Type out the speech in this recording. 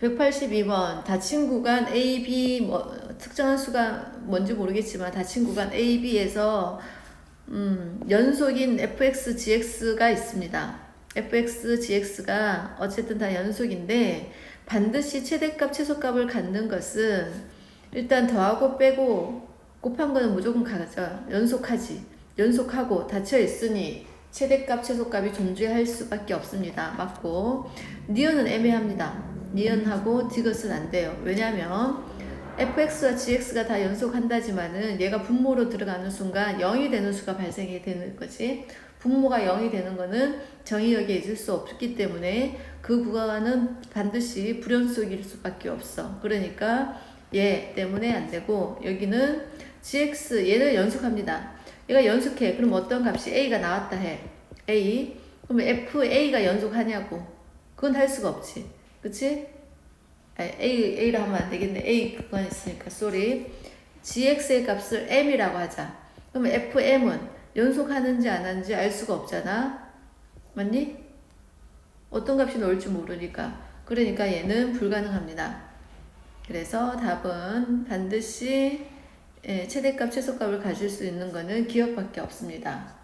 182번 닫힌 구간 A, B 뭐 특정한 수가 뭔지 모르겠지만 닫힌 구간 A, B에서 음, 연속인 fx, gx가 있습니다. fx, gx가 어쨌든 다 연속인데 반드시 최대값, 최소값을 갖는 것은 일단 더하고 빼고 곱한 거는 무조건 가죠. 연속하지. 연속하고 닫혀 있으니 최대값, 최소값이 존재할 수밖에 없습니다. 맞고 니은은 애매합니다. 니은하고 디귿은 안 돼요. 왜냐하면 fx와 gx가 다 연속한다지만은 얘가 분모로 들어가는 순간 0이 되는 수가 발생이 되는 거지. 분모가 0이 되는 거는 정의 여기에 있을 수 없기 때문에 그 구간은 반드시 불연속일 수밖에 없어. 그러니까 얘 때문에 안 되고 여기는 gx 얘를 연속합니다. 얘가 연속해. 그럼 어떤 값이 a가 나왔다 해. a. 그럼 fa가 연속하냐고. 그건 할 수가 없지. 그치? 아니, A, A라 하면 안 되겠네. A 그건 있으니까, sorry. GX의 값을 M이라고 하자. 그러면 FM은 연속하는지 안 하는지 알 수가 없잖아. 맞니? 어떤 값이 나올지 모르니까. 그러니까 얘는 불가능합니다. 그래서 답은 반드시 예, 최대값, 최소값을 가질 수 있는 거는 기억밖에 없습니다.